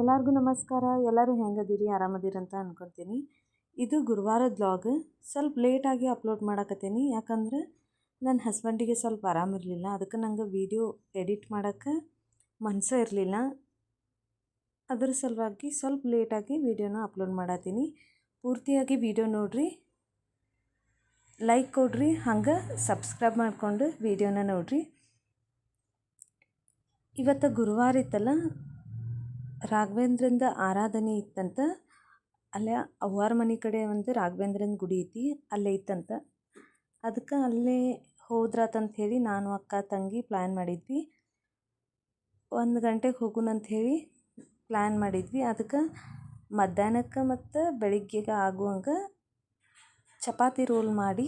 ಎಲ್ಲರಿಗೂ ನಮಸ್ಕಾರ. ಎಲ್ಲರೂ ಹೆಂಗದಿರಿ? ಆರಾಮದಿರಿ ಅಂತ ಅನ್ಕೊತೀನಿ. ಇದು ಗುರುವಾರದ ಬ್ಲಾಗ್ ಸ್ವಲ್ಪ ಲೇಟಾಗಿ ಅಪ್ಲೋಡ್ ಮಾಡಕತ್ತೀನಿ. ಯಾಕಂದ್ರೆ ನನ್ನ ಹಸ್ಬೆಂಡಿಗೆ ಸ್ವಲ್ಪ ಆರಾಮಿರಲಿಲ್ಲ ಅದಕ್ಕೆ ನಂಗೆ ವೀಡಿಯೋ ಎಡಿಟ್ ಮಾಡೋಕ್ಕೆ ಮನಸ್ಸೇ ಇರಲಿಲ್ಲ. ಅದ್ರ ಸಲುವಾಗಿ ಸ್ವಲ್ಪ ಲೇಟಾಗಿ ವೀಡಿಯೋನ ಅಪ್ಲೋಡ್ ಮಾಡತ್ತೀನಿ ಪೂರ್ತಿಯಾಗಿ ವೀಡಿಯೋ ನೋಡ್ರಿ. ಲೈಕ್ ಕೊಡ್ರಿ. ಹಂಗೆ ಸಬ್ಸ್ಕ್ರೈಬ್ ಮಾಡಿಕೊಂಡು ವೀಡಿಯೋನ ನೋಡ್ರಿ. ಇವತ್ತು ಗುರುವಾರ ಇತ್ತಲ್ಲ ರಾಘವೇಂದ್ರಂದ ಆರಾಧನೆ ಇತ್ತಂತ, ಅಲ್ಲೇ ಅವ್ವಾರ ಮನೆ ಕಡೆ ಒಂದು ರಾಘವೇಂದ್ರನ ಗುಡಿ ಐತಿ, ಅಲ್ಲೇ ಇತ್ತಂತ. ಅದಕ್ಕೆ ಅಲ್ಲೇ ಹೋದ್ರಾತಂತ ಹೇಳಿ ನಾನು, ಅಕ್ಕ, ತಂಗಿ ಪ್ಲ್ಯಾನ್ ಮಾಡಿದ್ವಿ. ಒಂದು ಗಂಟೆಗೆ ಹೋಗುಣಂತ ಹೇಳಿ ಪ್ಲ್ಯಾನ್ ಮಾಡಿದ್ವಿ. ಅದಕ್ಕೆ ಮಧ್ಯಾಹ್ನಕ್ಕೆ ಮತ್ತು ಬೆಳಿಗ್ಗೆಗೆ ಆಗುವಂಗೆ ಚಪಾತಿ ರೋಲ್ ಮಾಡಿ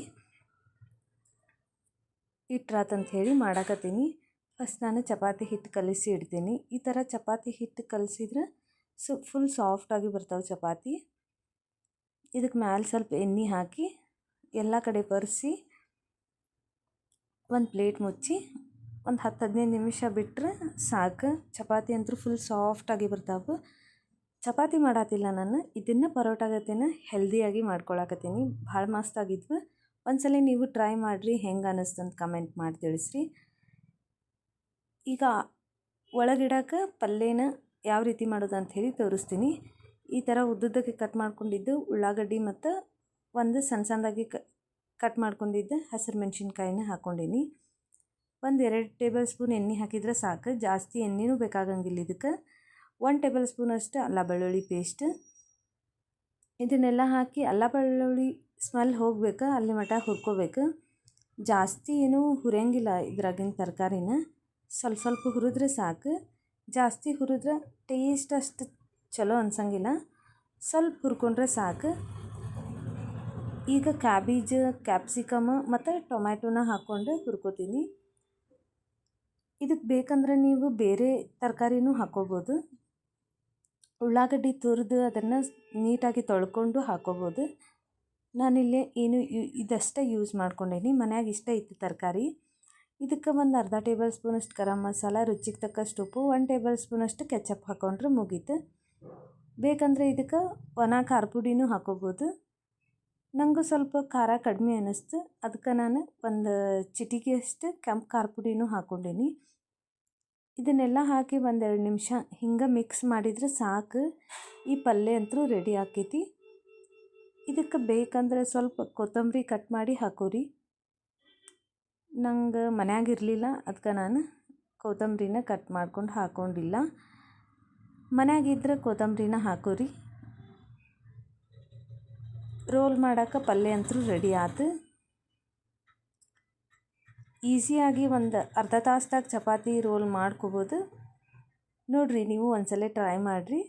ಇಟ್ರಾತಂತ ಹೇಳಿ ಮಾಡಾಕತ್ತೀನಿ. ಫಸ್ಟ್ ನಾನು ಚಪಾತಿ ಹಿಟ್ಟು ಕಲಿಸಿ ಇಡ್ತೀನಿ. ಈ ಥರ ಚಪಾತಿ ಹಿಟ್ಟು ಕಲಸಿದ್ರೆ ಸೊ ಫುಲ್ ಸಾಫ್ಟಾಗಿ ಬರ್ತಾವೆ ಚಪಾತಿ. ಇದಕ್ಕೆ ಮ್ಯಾಲೆ ಸ್ವಲ್ಪ ಎಣ್ಣೆ ಹಾಕಿ ಎಲ್ಲ ಕಡೆ ಬರೆಸಿ ಒಂದು ಪ್ಲೇಟ್ ಮುಚ್ಚಿ ಒಂದು ಹತ್ತು ಹದಿನೈದು ನಿಮಿಷ ಬಿಟ್ಟರೆ ಸಾಕು. ಚಪಾತಿ ಅಂತೂ ಫುಲ್ ಸಾಫ್ಟಾಗಿ ಬರ್ತಾವೆ. ಚಪಾತಿ ಮಾಡತ್ತಿಲ್ಲ ನಾನು. ಇದನ್ನು ಪರೋಟಾಗತಿನ ಹೆಲ್ದಿಯಾಗಿ ಮಾಡ್ಕೊಳಕತ್ತೀನಿ. ಭಾಳ ಮಸ್ತಾಗಿದ್ವು ಒಂದ್ಸಲ ನೀವು ಟ್ರೈ ಮಾಡಿರಿ. ಹೆಂಗೆ ಅನ್ನಿಸ್ತಂತ ಕಮೆಂಟ್ ಮಾಡಿ ತಿಳಿಸ್ರಿ. ಈಗ ಒಳಗಿಡಕ್ಕೆ ಪಲ್ಯನ ಯಾವ ರೀತಿ ಮಾಡೋದು ಹೇಳಿ ತೋರಿಸ್ತೀನಿ. ಈ ಥರ ಉದ್ದುದ್ದಕ್ಕೆ ಕಟ್ ಮಾಡ್ಕೊಂಡಿದ್ದು ಉಳ್ಳಾಗಡ್ಡಿ ಮತ್ತು ಒಂದು ಸಣ್ಣ ಸಣ್ಣದಾಗಿ ಕಟ್ ಮಾಡ್ಕೊಂಡಿದ್ದ ಹಸಿರು ಮೆಣಸಿನ್ಕಾಯಿನ ಹಾಕ್ಕೊಂಡೀನಿ ಒಂದು ಎರಡು ಟೇಬಲ್ ಸ್ಪೂನ್ ಎಣ್ಣೆ ಹಾಕಿದ್ರೆ ಸಾಕು. ಜಾಸ್ತಿ ಎಣ್ಣೆನೂ ಬೇಕಾಗಂಗಿಲ್ಲ ಇದಕ್ಕೆ. ಒಂದು ಟೇಬಲ್ ಸ್ಪೂನ್ ಅಷ್ಟು ಅಲ್ಲ ಬೆಳ್ಳುಳ್ಳಿ ಪೇಸ್ಟ್ ಇದನ್ನೆಲ್ಲ ಹಾಕಿ ಅಲ್ಲ ಬೆಳ್ಳುಳ್ಳಿ ಸ್ಮೆಲ್ ಹೋಗ್ಬೇಕು, ಅಲ್ಲಿ ಮಟ ಹುರ್ಕೋಬೇಕು. ಜಾಸ್ತಿ ಏನೂ ಹುರಿಯಂಗಿಲ್ಲ ಇದ್ರಾಗಿನ ತರಕಾರಿನ. ಸ್ವಲ್ಪ ಸ್ವಲ್ಪ ಹುರಿದ್ರೆ ಸಾಕು. ಜಾಸ್ತಿ ಹುರಿದ್ರೆ ಟೇಸ್ಟ್ ಅಷ್ಟು ಚಲೋ ಅನ್ಸಂಗಿಲ್ಲ. ಸ್ವಲ್ಪ ಹುರ್ಕೊಂಡ್ರೆ ಸಾಕು. ಈಗ ಕ್ಯಾಬೇಜ್ ಕ್ಯಾಪ್ಸಿಕಮ್ ಮತ್ತು ಟೊಮ್ಯಾಟೊನ ಹಾಕ್ಕೊಂಡು ಹುರ್ಕೋತೀನಿ. ಇದಕ್ಕೆ ಬೇಕಂದ್ರೆ ನೀವು ಬೇರೆ ತರಕಾರಿನೂ ಹಾಕ್ಕೋಬೋದು ಉಳ್ಳಾಗಡ್ಡಿ ತುರಿದು ಅದನ್ನು ನೀಟಾಗಿ ತೊಳ್ಕೊಂಡು ಹಾಕ್ಕೋಬೋದು ನಾನಿಲ್ಲಿ ಏನು ಇದಷ್ಟೇ ಯೂಸ್ ಮಾಡ್ಕೊಂಡೇನಿ. ಮನ್ಯಾಗ ಇಷ್ಟ ಇತ್ತು ತರಕಾರಿ. ಇದಕ್ಕೆ ಒಂದು ಅರ್ಧ ಟೇಬಲ್ ಸ್ಪೂನಷ್ಟು ಗರಂ ಮಸಾಲ, ರುಚಿಗೆ ತಕ್ಕಷ್ಟು ಉಪ್ಪು ಒನ್ ಟೇಬಲ್ ಸ್ಪೂನಷ್ಟು ಕೆಚಪ್ ಹಾಕೊಂಡ್ರೆ ಮುಗೀತು. ಬೇಕಂದರೆ ಇದಕ್ಕೆ ಒಣ ಖಾರ ಪುಡಿನೂ ಹಾಕೋಬೋದು. ನನಗೂ ಸ್ವಲ್ಪ ಖಾರ ಕಡಿಮೆ ಅನ್ನಿಸ್ತು. ಅದಕ್ಕೆ ನಾನು ಒಂದು ಚಿಟಿಕೆಯಷ್ಟು ಕೆಂಪು ಖಾರ ಪುಡಿನೂ ಹಾಕ್ಕೊಂಡೀನಿ ಇದನ್ನೆಲ್ಲ ಹಾಕಿ ಒಂದೆರಡು ನಿಮಿಷ ಹಿಂಗೆ ಮಿಕ್ಸ್ ಮಾಡಿದರೆ ಸಾಕು. ಈ ಪಲ್ಯ ಅಂತೂ ರೆಡಿ ಆಕೈತಿ. ಇದಕ್ಕೆ ಬೇಕಂದ್ರೆ ಸ್ವಲ್ಪ ಕೊತ್ತಂಬರಿ ಕಟ್ ಮಾಡಿ ಹಾಕೋರಿ. ನಂಗೆ ಮನ್ಯಾಗ ಇರಲಿಲ್ಲ ಅದಕ್ಕೆ ನಾನು ಕೊತ್ತಂಬ್ರಿನ ಕಟ್ ಮಾಡ್ಕೊಂಡು ಹಾಕೊಂಡಿಲ್ಲ. ಮನ್ಯಾಗಿದ್ರೆ ಕೊತ್ತಂಬ್ರಿನ ಹಾಕೋರಿ. ರೋಲ್ ಮಾಡೋಕೆ ಪಲ್ಯ ಅಂತೂ ರೆಡಿ ಆಯ್ತು ಈಸಿಯಾಗಿ ಒಂದು ಅರ್ಧ ತಾಸ್ದಾಗ ಚಪಾತಿ ರೋಲ್ ಮಾಡ್ಕೋಬೋದು. ನೋಡಿರಿ, ನೀವು ಒಂದ್ಸಲ ಟ್ರೈ ಮಾಡಿರಿ.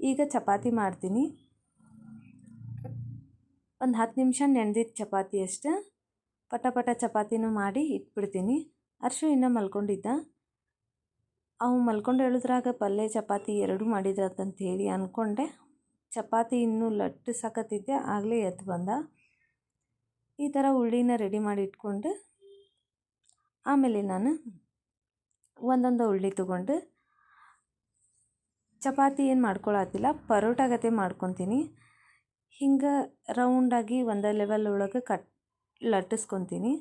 ಈಗ ಚಪಾತಿ ಮಾಡ್ತೀನಿ. ಒಂದು ಹತ್ತು ನಿಮಿಷ ನೆನೆದಿತ್ತು ಚಪಾತಿ ಅಷ್ಟೇ. ಪಟ ಪಟ ಚಪಾತಿನೂ ಮಾಡಿ ಇಟ್ಬಿಡ್ತೀನಿ. ಅರ್ಶು ಇನ್ನೂ ಮಲ್ಕೊಂಡಿದ್ದ. ಅವು ಮಲ್ಕೊಂಡು ಹೇಳಿದ್ರಾಗ ಪಲ್ಯ, ಚಪಾತಿ ಎರಡೂ ಮಾಡಿದ್ರಂತ ಹೇಳಿ ಅಂದ್ಕೊಂಡೆ ಚಪಾತಿ ಇನ್ನೂ ಲಟ್ಟು ಸಾಕತ್ತಿದ್ದೆ, ಆಗಲೇ ಎದ್ದು ಬಂದ. ಈ ಥರ ಉಳ್ಳಿನ ರೆಡಿ ಮಾಡಿ ಇಟ್ಕೊಂಡು, ಆಮೇಲೆ ನಾನು ಒಂದೊಂದು ಉಳ್ಳಿ ತೊಗೊಂಡು ಚಪಾತಿ ಏನು ಮಾಡ್ಕೊಳತ್ತಿಲ್ಲ ಪರೋಟ ಗತೆ ಮಾಡ್ಕೊತೀನಿ. ಹಿಂಗೆ ರೌಂಡಾಗಿ ಒಂದೇ ಲೆವೆಲ್ ಒಳಗೆ ಕಟ್ ಲಟ್ಟಿಸ್ಕೊತೀನಿ.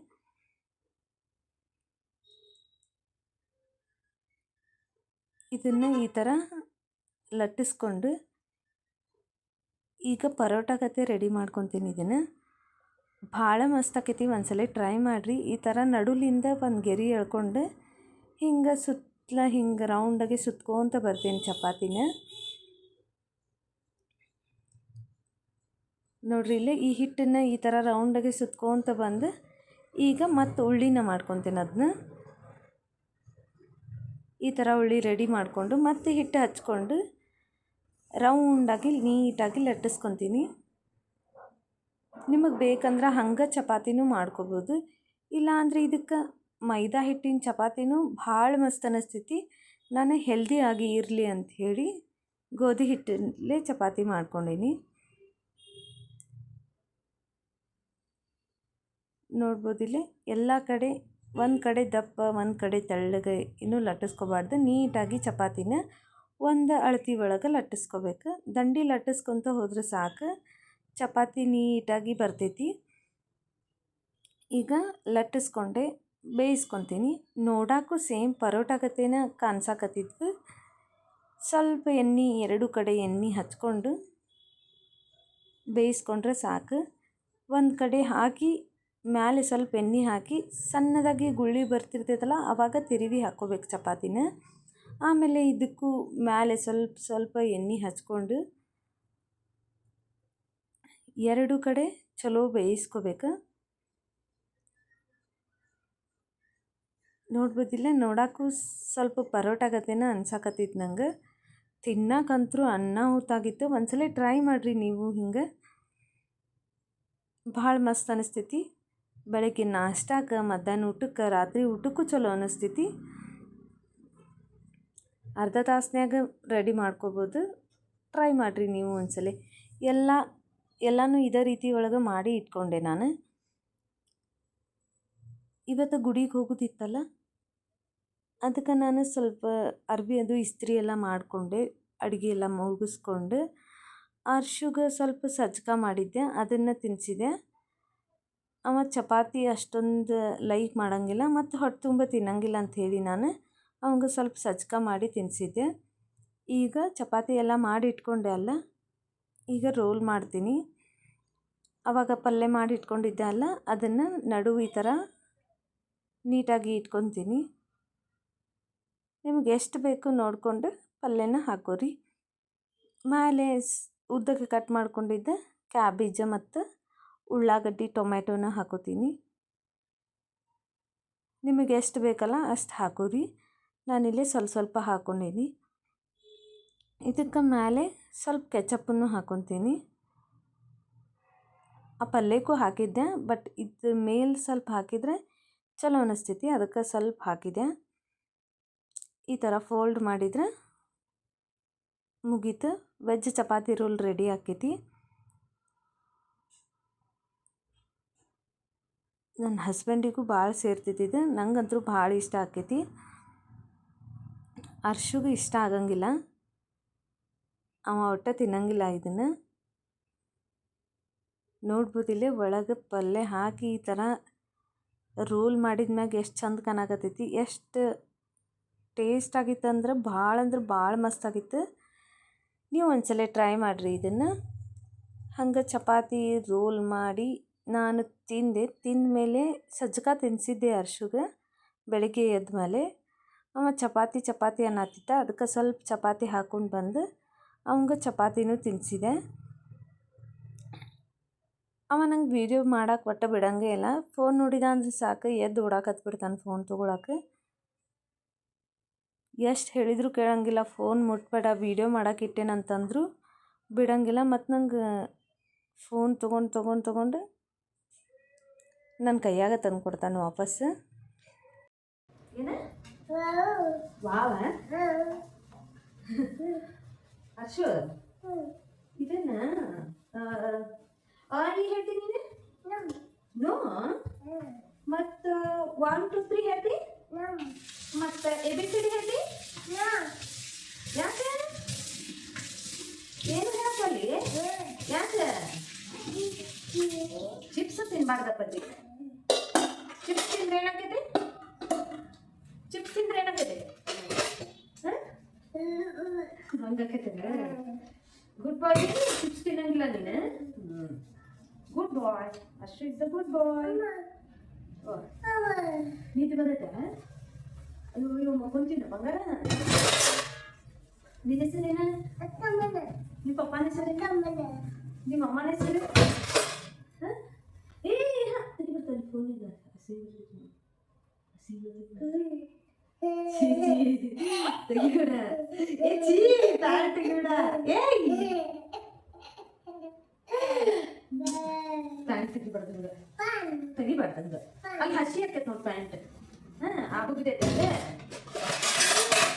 ಇದನ್ನು ಈ ಥರ ಲಟ್ಟಿಸ್ಕೊಂಡು ಈಗ ಪರೋಟ ಕತೆ ರೆಡಿ ಮಾಡ್ಕೊತೀನಿ ಇದನ್ನು. ಭಾಳ ಮಸ್ತ್ ಆಕೈತಿ, ಒಂದ್ಸಲ ಟ್ರೈ ಮಾಡಿರಿ. ಈ ಥರ ನಡುಲಿಂದ ಒಂದು ಗೆರಿ ಎಳ್ಕೊಂಡು ಹಿಂಗೆ ಸುತ್ತಲ ಹಿಂಗೆ ರೌಂಡಾಗಿ ಸುತ್ಕೊತ ಬರ್ತೀನಿ ಚಪಾತಿನ. ನೋಡ್ರಿ, ಇಲ್ಲಿ ಈ ಹಿಟ್ಟನ್ನು ಈ ಥರ ರೌಂಡಾಗಿ ಸುತ್ಕೊತ ಬಂದು ಈಗ ಮತ್ತೆ ಉಳ್ಳಿನ ಮಾಡ್ಕೊತೀನಿ ಅದನ್ನ ಈ ಥರ ಉಳ್ಳಿ ರೆಡಿ ಮಾಡಿಕೊಂಡು ಮತ್ತೆ ಹಿಟ್ಟು ಹಚ್ಕೊಂಡು ರೌಂಡಾಗಿ ನೀಟಾಗಿ ಲಟ್ಟಿಸ್ಕೊತೀನಿ. ನಿಮಗೆ ಬೇಕಂದ್ರೆ ಹಂಗೆ ಚಪಾತಿನೂ ಮಾಡ್ಕೋಬೋದು. ಇಲ್ಲಾಂದರೆ ಇದಕ್ಕೆ ಮೈದಾ ಹಿಟ್ಟಿನ ಚಪಾತಿನೂ ಭಾಳ ಮಸ್ತ್ ಅನ್ನಿಸ್ತೈತಿ ನಾನು ಹೆಲ್ದಿಯಾಗಿ ಇರಲಿ ಅಂಥೇಳಿ ಗೋಧಿ ಹಿಟ್ಟಲ್ಲೇ ಚಪಾತಿ ಮಾಡ್ಕೊಂಡೀನಿ. ನೋಡ್ಬೋದು ಇಲ್ಲಿ. ಎಲ್ಲ ಕಡೆ ಒಂದು ಕಡೆ ದಪ್ಪ, ಒಂದು ಕಡೆ ತೆಳ್ಳಗೆ ಇನ್ನೂ ಲಟ್ಟಿಸ್ಕೋಬಾರ್ದು. ನೀಟಾಗಿ ಚಪಾತಿನ ಒಂದು ಅಳತಿ ಒಳಗೆ ಲಟ್ಟಿಸ್ಕೋಬೇಕು. ದಂಡಿ ಲಟ್ಟಿಸ್ಕೊತ ಹೋದ್ರೆ ಸಾಕು. ಚಪಾತಿ ನೀಟಾಗಿ ಬರ್ತೈತಿ. ಈಗ ಲಟ್ಟಿಸ್ಕೊಂಡೆ ಬೇಯಿಸ್ಕೊತೀನಿ. ನೋಡೋಕ್ಕೂ ಸೇಮ್ ಪರೋಟ ಕಾಣಿಸಾಕತ್ತಿತ್ತು ಸ್ವಲ್ಪ ಎಣ್ಣೆ, ಎರಡು ಕಡೆ ಎಣ್ಣೆ ಹಚ್ಕೊಂಡು ಬೇಯಿಸ್ಕೊಂಡ್ರೆ ಸಾಕು. ಒಂದು ಕಡೆ ಹಾಕಿ ಮ್ಯಾಲೆ ಸ್ವಲ್ಪ ಎಣ್ಣೆ ಹಾಕಿ ಸಣ್ಣದಾಗಿ ಗುಳ್ಳಿ ಬರ್ತಿರ್ತೈತಲ್ಲ ಆವಾಗ ತಿರುವಿ ಹಾಕ್ಕೋಬೇಕು ಚಪಾತಿನ. ಆಮೇಲೆ ಇದಕ್ಕೂ ಮ್ಯಾಲೆ ಸ್ವಲ್ಪ ಸ್ವಲ್ಪ ಎಣ್ಣೆ ಹಚ್ಕೊಂಡು ಎರಡು ಕಡೆ ಚಲೋ ಬೇಯಿಸ್ಕೋಬೇಕು. ನೋಡ್ಬೋದಿಲ್ಲ, ನೋಡೋಕ್ಕೂ ಸ್ವಲ್ಪ ಪರೋಟ ಗತೆನ ಅನ್ಸಕತ್ತಿತ್ತು ನಂಗೆ. ತಿನ್ನಕ್ಕಂತರೂ ಅನ್ನ ಹೊತ್ತಾಗಿತ್ತು ಒಂದ್ಸಲ ಟ್ರೈ ಮಾಡಿರಿ ನೀವು ಹಿಂಗೆ. ಭಾಳ ಮಸ್ತ್ ಅನಿಸ್ತೈತಿ. ಬೆಳಗ್ಗೆ ನಾಷ್ಟಾಕ, ಮಧ್ಯಾಹ್ನ ಊಟಕ್ಕೆ, ರಾತ್ರಿ ಊಟಕ್ಕೂ ಚಲೋ ಅನ್ನಿಸ್ತೈತಿ ಅರ್ಧ ತಾಸ್ನ್ಯಾಗ ರೆಡಿ ಮಾಡ್ಕೋಬೋದು. ಟ್ರೈ ಮಾಡಿರಿ ನೀವು ಒಂದ್ಸಲ. ಎಲ್ಲ, ಎಲ್ಲನೂ ಇದೇ ರೀತಿ ಒಳಗೆ ಮಾಡಿ ಇಟ್ಕೊಂಡೆ ನಾನು. ಇವತ್ತು ಗುಡಿಗೆ ಹೋಗೋದಿತ್ತಲ್ಲ? ಅದಕ್ಕೆ ನಾನು ಸ್ವಲ್ಪ ಅರ್ಬಿ ಅದು ಇಸ್ತ್ರಿ ಎಲ್ಲ ಮಾಡಿಕೊಂಡೆ, ಅಡುಗೆ ಎಲ್ಲ ಮುಗಿಸ್ಕೊಂಡು, ಅರ್ಶುಗ ಸ್ವಲ್ಪ ಸಜ್ಜಕ ಮಾಡಿದ್ದೆ, ಅದನ್ನು ತಿನ್ನಿಸಿದೆ ಅವ ಚಪಾತಿ ಅಷ್ಟೊಂದು ಲೈಕ್ ಮಾಡೋಂಗಿಲ್ಲ ಮತ್ತು ಹೊಟ್ಟೆ ತುಂಬ ತಿನ್ನೋಂಗಿಲ್ಲ ಅಂಥೇಳಿ ನಾನು ಅವಂಗೆ ಸ್ವಲ್ಪ ಸಜ್ಕ ಮಾಡಿ ತಿನ್ನಿಸಿದ್ದೆ ಈಗ ಚಪಾತಿ ಎಲ್ಲ ಮಾಡಿ ಇಟ್ಕೊಂಡೆ ಅಲ್ಲ, ಈಗ ರೋಲ್ ಮಾಡ್ತೀನಿ. ಅವಾಗ ಪಲ್ಯ ಮಾಡಿ ಇಟ್ಕೊಂಡಿದ್ದೆ ಅಲ್ಲ, ಅದನ್ನು ನಡುವೆ ಈ ಥರ ನೀಟಾಗಿ ಇಟ್ಕೊತೀನಿ. ನಿಮ್ಗೆ ಎಷ್ಟು ಬೇಕು ನೋಡಿಕೊಂಡು ಪಲ್ಯನ ಹಾಕೋರಿ. ಮೇಲೆ ಉದ್ದಕ್ಕೆ ಕಟ್ ಮಾಡ್ಕೊಂಡಿದ್ದೆ, ಕ್ಯಾಬೀಜ ಮತ್ತು ಉಳ್ಳಾಗಡ್ಡಿ, ಟೊಮ್ಯಾಟೋನ ಹಾಕೋತೀನಿ. ನಿಮಗೆ ಎಷ್ಟು ಬೇಕಲ್ಲ ಅಷ್ಟು ಹಾಕೋರಿ. ನಾನಿಲ್ಲಿ ಸ್ವಲ್ಪ ಸ್ವಲ್ಪ ಹಾಕ್ಕೊಂಡೀನಿ ಇದಕ್ಕೆ ಮೇಲೆ ಸ್ವಲ್ಪ ಕೆಚಪ್ಪನ್ನು ಹಾಕೊತೀನಿ. ಆ ಪಲ್ಯಕ್ಕೂ ಹಾಕಿದ್ದೆ, ಬಟ್ ಇದು ಮೇಲೆ ಸ್ವಲ್ಪ ಹಾಕಿದರೆ ಚಲೋ ಅನಿಸ್ತೈತಿ, ಅದಕ್ಕೆ ಸ್ವಲ್ಪ ಹಾಕಿದೆ. ಈ ಥರ ಫೋಲ್ಡ್ ಮಾಡಿದರೆ ಮುಗೀತು. ವೆಜ್ ಚಪಾತಿ ರೋಲ್ ರೆಡಿ ಆಕೈತಿ. ನನ್ನ ಹಸ್ಬೆಂಡಿಗೂ ಭಾಳ ಸೇರ್ತಿದ್ದಿದ್ದು ನಂಗಂತೂ ಭಾಳ ಇಷ್ಟ ಆಕೈತಿ. ಅರ್ಶಿಗೂ ಇಷ್ಟ ಆಗಂಗಿಲ್ಲ. ಅವ ಒಟ್ಟ ತಿನ್ನಂಗಿಲ್ಲ ಇದನ್ನು. ನೋಡ್ಬೋದಿಲ್ಲ ಒಳಗೆ ಪಲ್ಯ ಹಾಕಿ ಈ ಥರ ರೋಲ್ ಮಾಡಿದ ಮ್ಯಾಗ ಎಷ್ಟು ಚಂದ ಕಾಣಕತ್ತೈತಿ. ಎಷ್ಟು ಟೇಸ್ಟ್ ಆಗಿತ್ತು ಅಂದ್ರೆ ಭಾಳ ಅಂದ್ರೆ ಭಾಳ ಮಸ್ತ್ ಆಗಿತ್ತು. ನೀವು ಒಂದ್ಸಲ ಟ್ರೈ ಮಾಡಿರಿ ಇದನ್ನು. ಹಂಗೆ ಚಪಾತಿ ರೋಲ್ ಮಾಡಿ ನಾನು ತಿಂದೆ ತಿಂದ ಮೇಲೆ ಸಜ್ಜಕ ತಿನ್ನಿಸಿದ್ದೆ ಅರ್ಶುಗೆ, ಬೆಳಗ್ಗೆ ಎದ್ದ ಮೇಲೆ ಅವ ಚಪಾತಿ ಚಪಾತಿ ಅನ್ನತ್ತಿದ್ದ, ಅದಕ್ಕೆ ಸ್ವಲ್ಪ ಚಪಾತಿ ಹಾಕ್ಕೊಂಡು ಬಂದು ಅವಂಗೆ ಚಪಾತಿನೂ ತಿನ್ನಿಸಿದೆ ಅವ ನಂಗೆ ವೀಡಿಯೋ ಮಾಡೋಕೆ ಒಟ್ಟು ಬಿಡಂಗೇ ಇಲ್ಲ. ಫೋನ್ ನೋಡಿದ ಅಂದ್ರೆ ಸಾಕು, ಎದ್ದು ಓಡಾಕತ್ ಬಿಡ್ತಾನೆ ಫೋನ್ ತೊಗೊಳಕ್ಕೆ. ಎಷ್ಟು ಹೇಳಿದ್ರು ಕೇಳಂಗಿಲ್ಲ, ಫೋನ್ ಮುಟ್ಬೇಡ, ವೀಡಿಯೋ ಮಾಡೋಕೆ ಇಟ್ಟೇನಂತಂದ್ರು ಬಿಡಂಗಿಲ್ಲ. ಮತ್ತು ನಂಗೆ ಫೋನ್ ತೊಗೊಂಡು ತೊಗೊಂಡು ತೊಗೊಂಡು ನನ್ನ ಕೈಯಾಗ ತಂದು ಕೊಡ್ತಾನೆ ವಾಪಸ್ ಏನ ವಾವ ಅಶು ಇದನ್ನ ಹಂಗಾಕೈತೆ ಗುಡ್ ಬಾಯ್ ಚಿಪ್ಸ್ ತಿನ್ನಂಗಿಲ್ಲ ನೀನು? ಗುಡ್ ಬಾಯ್ ಅಷ್ಟು ಇಸ್ ದ ಗುಡ್ ಬಾಯ್ ನಿದ್ದೆ ಬರ್ತೈತೆ ಅಯ್ಯೋ ಅಯ್ಯೋ ಮಕ್ಕೊಂತೀನಿ ಬಂಗಾರ? ನಿನ್ನ ಹೆಸರೇನ ನಿಮ್ಮ ಪಪ್ಪನ ಹೆಸರೇನ ನಿಮ್ಮ ಅಮ್ಮನ ಹೆಸರು? ಹ? ಏ ಹ, ತೆಗಿ ಬರ್ತಾನೆ ಫೋನಿಂದ ಹಸಿ ಬರ್ತೈತೆ ಹಸಿ ಚೀ ತೆಗಿಬೇಡ. ಏ ಛೀ, ತಾಳ ತೆಗಿಬೇಡ. ಏಯ್ ಪ್ಯಾಂಟ್ ತೆಗಿಬಾರ್ದು ಹಂಗ ಅಲ್ಲಿ ಹಸಿ ಆಕೈತೆ ನೋಡಿ ಪ್ಯಾಂಟ್. ಹಾ ಅಲ್ಲೇ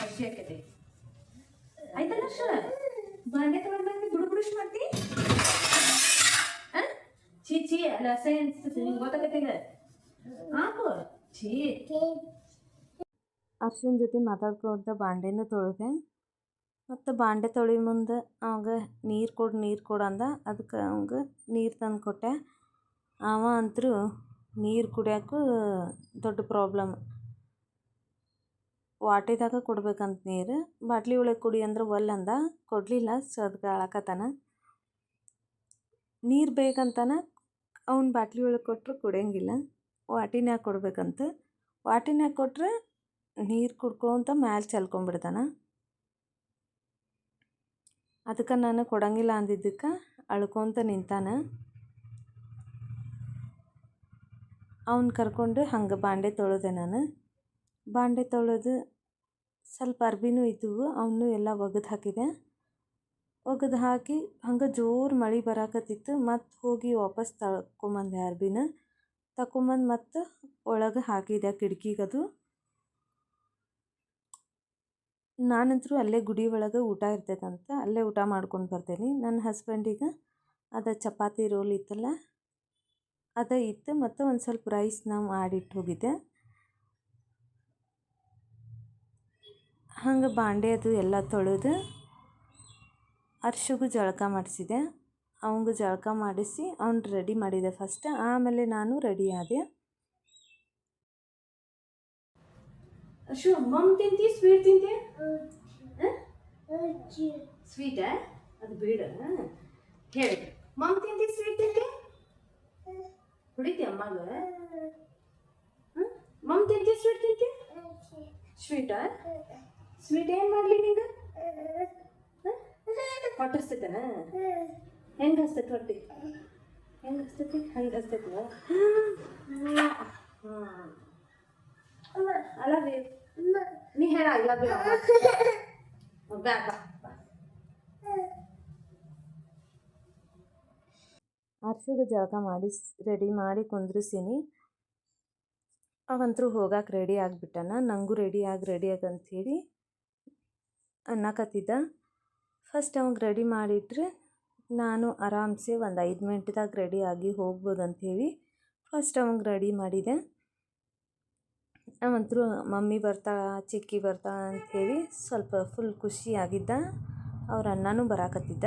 ಹಸಿ ಆಕೈತೆ ಆಯ್ತಲ್ಲ ಅಷ್ಟ ಬಾಂಡೆ ತಗೊಂಡ್ ಬಂದು ಬುಡು ಬುಡುಶ್ ಮಾಡ್ತಿ? ಆ? ಛೀ ಛೀ ಅಲ್ಲ ಅಸಹ್ಯ ಅನ್ಸ್ತದೆ ನಿಂಗೆ ಗೊತ್ತಾಗತ್ತೆ ಹಾಕು. ಛೀ. ಅರ್ಶನ್ ಜೊತೆ ಮಾತಾಡ್ಕೊಂತ ಬಾಂಡೆನೂ ತೊಳೆದೆ, ಮತ್ತು ಬಾಂಡೆ ತೊಳಿ ಮುಂದೆ ಅವಾಗ ನೀರು ಕೊಡು ನೀರು ಕೊಡು ಅಂದ. ಅದಕ್ಕೆ ಅವಂಗೆ ನೀರು ತಂದು ಕೊಟ್ಟೆ. ಅವ ಅಂತೂ ನೀರು ಕುಡಿಯೋಕ್ಕೂ ದೊಡ್ಡ ಪ್ರಾಬ್ಲಮ್ ವಾಟಿದಾಗ ಕೊಡ್ಬೇಕಂತ ನೀರು. ಬಾಟ್ಲಿ ಒಳಗೆ ಕುಡಿ ಅಂದ್ರೆ ಒಲ್ಲಂದ ಕೊಡಲಿಲ್ಲ ಸೊ ಅದಕ್ಕೆ ಅಳಕತ್ತಾನ ನೀರು ಬೇಕಂತಾನ ಅವ್ನು ಬಾಟ್ಲಿ ಒಳಗೆ ಕೊಟ್ಟರು ಕುಡಿಯಂಗಿಲ್ಲ. ವಾಟಿನ್ಯಾಗ ಕೊಡ್ಬೇಕಂತ. ವಾಟಿನ್ಯಾಗ ಕೊಟ್ಟರೆ ನೀರು ಕುಡ್ಕೊಂತ ಮ್ಯಾಲೆ ಚೆಲ್ಕೊಂಬಿಡ್ತಾನ. ಅದಕ್ಕೆ ನಾನು ಕೊಡಂಗಿಲ್ಲ ಅಂದಿದ್ದಕ್ಕೆ ಅಳ್ಕೊತ ನಿಂತಾನ. ಅವ್ನು ಕರ್ಕೊಂಡು ಹಂಗೆ ಬಾಂಡೆ ತೊಳೆದೆ ನಾನು. ಬಾಂಡೆ ತೊಳೆದು ಸ್ವಲ್ಪ ಅರ್ಬಿನೂ ಇದ್ದವು ಅವನು ಎಲ್ಲ ಒಗೆದು ಹಾಕಿದೆ. ಒಗೆದು ಹಾಕಿ ಹಂಗೆ ಜೋರು ಮಳೆ ಬರಾಕತ್ತಿತ್ತು ಮತ್ತು ಹೋಗಿ ವಾಪಸ್ ತಕೊಂಬಂದೆ ಅರ್ಬಿನ. ತಕೊಂಬಂದು ಮತ್ತು ಒಳಗೆ ಹಾಕಿದೆ ಕಿಟಕಿಗದು ನಾನಂತರೂ ಅಲ್ಲೇ ಗುಡಿ ಒಳಗೆ ಊಟ ಇರ್ತೈತಂತ, ಅಲ್ಲೇ ಊಟ ಮಾಡ್ಕೊಂಡು ಬರ್ತೇನೆ. ನನ್ನ ಹಸ್ಬೆಂಡಿಗೆ ಅದು ಚಪಾತಿ ರೋಲ್ ಇತ್ತಲ್ಲ, ಅದು ಇತ್ತು ಮತ್ತು ಒಂದು ಸ್ವಲ್ಪ ರೈಸ್ ರೈಸ್ನ ಮಾಡಿಟ್ಟು ಹೋಗಿದ್ದೆ. ಹಂಗೆ ಬಾಂಡೆ ಅದು ಎಲ್ಲ ತೊಳೆದು ಅರ್ಶಿಗೂ ಜಳಕ ಮಾಡಿಸಿದೆ ಅವಂಗೂ ಜಳಕ ಮಾಡಿಸಿ ಅವ್ನು ರೆಡಿ ಮಾಡಿದೆ ಫಸ್ಟ್ ಆಮೇಲೆ ನಾನು ರೆಡಿ ಆದೆ. ಅಶು ಮಮ್ ತಿಂತಿ ಸ್ವೀಟ್ ತಿಂತಿ ಸ್ವೀಟ ಅದು ಬೇಡ. ಹೇಳಿ. ಮಮ್ ತಿಂತಿ ಸ್ವೀಟ್ ತಿಂತಿ ಹೊಡಿತಿ ಅಮ್ಮಗ ಮಮ್ ತಿಂತಿ ಸ್ವೀಟ್ ತಿಂತಿ ಸ್ವೀಟ ಸ್ವೀಟ್ ಏನು ಮಾಡಲಿ ನಿಂಗೆ ಹೊಟ್ಟೆ ಹಸ್ತೈತನ ಹೆಂಗೆ ಹಸ್ತೈತಿ ಹೊಟ್ಟೆ? ಹೆಂಗೆ ಹಸ್ತೈತಿ ಹಂಗೆ ಹಸ್ತೈತಿ ಹೇಳ ಅಲ್ಲ ಬೇ ಬ್ಯಾಗ ಅರ್ಶದ ಜಳಕ ಮಾಡಿ ರೆಡಿ ಮಾಡಿ ಕುಂದ್ರಿಸೀನಿ. ಅವಂತರೂ ಹೋಗಕ್ಕೆ ರೆಡಿ ಆಗಿಬಿಟ್ಟನ. ನನಗೂ ರೆಡಿ ಆಗಿ ರೆಡಿ ಆಗಂಥೇಳಿ ಅನ್ನಕತ್ತಿದ್ದ ಫಸ್ಟ್ ಅವಂಗೆ ರೆಡಿ ಮಾಡಿಟ್ರೆ ನಾನು ಆರಾಮ್ಸೆ ಒಂದು ಐದು ಮಿನಿಟ್ದಾಗ ರೆಡಿ ಆಗಿ ಹೋಗ್ಬೋದು ಅಂಥೇಳಿ ಫಸ್ಟ್ ಅವಂಗೆ ರೆಡಿ ಮಾಡಿದೆ. ಅವಂತರೂ ಮಮ್ಮಿ ಬರ್ತಾ, ಚಿಕ್ಕಿ ಬರ್ತಾಳ ಅಂಥೇಳಿ ಸ್ವಲ್ಪ ಫುಲ್ ಖುಷಿಯಾಗಿದ್ದ ಅವ್ರ ಅಣ್ಣನೂ ಬರಾಕತ್ತಿದ್ದ.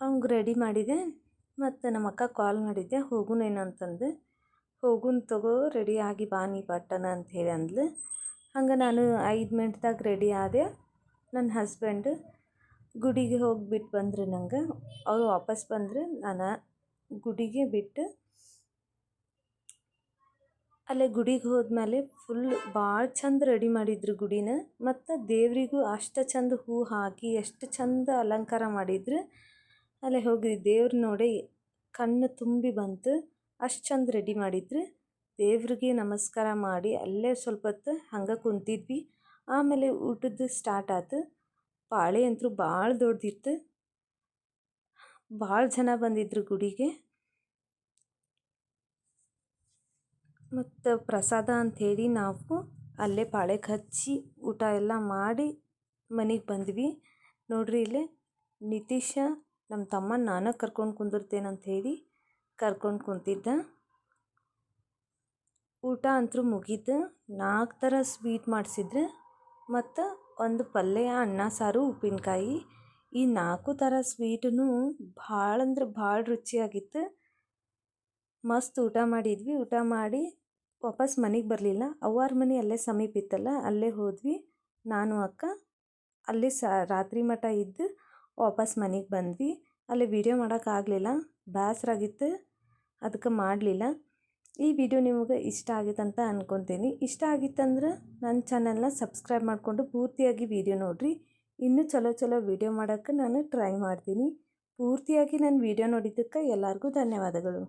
ಅವ್ಗೆ ರೆಡಿ ಮಾಡಿದೆ. ಮತ್ತು ನಮ್ಮ ಅಕ್ಕ ಕಾಲ್ ಮಾಡಿದ್ದೆ. ಹೋಗುನೇನು ಅಂತಂದು ಹೋಗುನ್ ತಗೋ ರೆಡಿ ಆಗಿ ಬಾ ನೀ ಅಂತ ಅಂಥೇಳಿ ಅಂದ್ಲು. ಹಂಗೆ ನಾನು ಐದು ಮಿನಿಟ್ದಾಗ ರೆಡಿ ಆದೆ. ನನ್ನ ಹಸ್ಬೆಂಡ್ ಗುಡಿಗೆ ಹೋಗಿಬಿಟ್ಟು ಬಂದ್ರು ನಂಗೆ. ಅವರು ವಾಪಸ್ ಬಂದ್ರೆ. ನಾನು ಗುಡಿಗೆ ಬಿಟ್ಟು ಅಲ್ಲೇ ಗುಡಿಗೆ ಹೋದ್ಮೇಲೆ ಫುಲ್ ಭಾಳ ಚಂದ ರೆಡಿ ಮಾಡಿದ್ರು ಗುಡಿನ. ಮತ್ತು ದೇವರಿಗೂ ಅಷ್ಟು ಚಂದ ಹೂ ಹಾಕಿ, ಎಷ್ಟು ಚಂದ ಅಲಂಕಾರ ಮಾಡಿದ್ರು. ಅಲ್ಲೇ ಹೋಗಿ ದೇವ್ರು ನೋಡಿ ಕಣ್ಣು ತುಂಬಿ ಬಂತು. ಅಷ್ಟು ಚಂದ ರೆಡಿ ಮಾಡಿದ್ರು. ದೇವ್ರಿಗೆ ನಮಸ್ಕಾರ ಮಾಡಿ ಅಲ್ಲೇ ಸ್ವಲ್ಪ ಹೊತ್ತು ಹಂಗೆ ಕುಂತಿದ್ವಿ. ಆಮೇಲೆ ಊಟದ್ದು ಸ್ಟಾರ್ಟ್ ಆಯ್ತು ಪಾಳೆ ಅಂತೂ ಭಾಳ ದೊಡ್ಡದಿತ್ತು ಭಾಳ ಜನ ಬಂದಿದ್ರು ಗುಡಿಗೆ. ಮತ್ತು ಪ್ರಸಾದ ಅಂಥೇಳಿ ನಾವು ಅಲ್ಲೇ ಪಾಳೆಗೆ ಹಚ್ಚಿ ಊಟ ಎಲ್ಲ ಮಾಡಿ ಮನೆಗೆ ಬಂದ್ವಿ. ನೋಡ್ರಿ ಇಲ್ಲೇ ನಿತೀಶ ನಮ್ಮ ತಮ್ಮ ನಾನು ಕರ್ಕೊಂಡು ಕುಂದಿರ್ತೇನೆ ಹೇಳಿ ಕರ್ಕೊಂಡು ಕುಂತಿದ್ದ. ಊಟ ಅಂತೂ ಮುಗೀತು. ನಾಲ್ಕು ಥರ ಸ್ವೀಟ್ ಮಾಡಿಸಿದ್ರೆ. ಮತ್ತು ಒಂದು ಪಲ್ಯ, ಅನ್ನ, ಸಾರು, ಉಪ್ಪಿನಕಾಯಿ ಈ ನಾಲ್ಕು ಥರ ಸ್ವೀಟೂ ಭಾಳ ಅಂದ್ರೆ ಭಾಳ ರುಚಿಯಾಗಿತ್ತು. ಮಸ್ತ್ ಊಟ ಮಾಡಿದ್ವಿ. ಊಟ ಮಾಡಿ ವಾಪಸ್ ಮನೆಗೆ ಬರಲಿಲ್ಲ. ಅವ್ವಾರ ಮನೆ ಅಲ್ಲೇ ಸಮೀಪ ಇತ್ತಲ್ಲ, ಅಲ್ಲೇ ಹೋದ್ವಿ. ನಾನು, ಅಕ್ಕ, ಅಲ್ಲಿ ಸ, ರಾತ್ರಿ ಮಠ ಇದ್ದು ವಾಪಸ್ ಮನೆಗೆ ಬಂದ್ವಿ. ಅಲ್ಲಿ ವೀಡಿಯೋ ಮಾಡೋಕ್ಕಾಗಲಿಲ್ಲ ಬೇಸರಾಗಿತ್ತು ಅದಕ್ಕೆ ಮಾಡಲಿಲ್ಲ. ಈ ವಿಡಿಯೋ ನಿಮಗೆ ಇಷ್ಟ ಆಗಿತ್ತು ಅಂತ ಅನ್ಕೊತೀನಿ. ಇಷ್ಟ ಆಗಿತ್ತಂದ್ರೆ ನನ್ನ ಚಾನಲ್ನ ಸಬ್ಸ್ಕ್ರೈಬ್ ಮಾಡಿಕೊಂಡು ಪೂರ್ತಿಯಾಗಿ ವಿಡಿಯೋ ನೋಡಿರಿ. ಇನ್ನೂ ಚಲೋ ಚಲೋ ವಿಡಿಯೋ ಮಾಡೋಕ್ಕೆ ನಾನು ಟ್ರೈ ಮಾಡ್ತೀನಿ. ಪೂರ್ತಿಯಾಗಿ ನನ್ನ ವಿಡಿಯೋ ನೋಡಿದ್ದಕ್ಕೆ ಎಲ್ಲರಿಗೂ ಧನ್ಯವಾದಗಳು.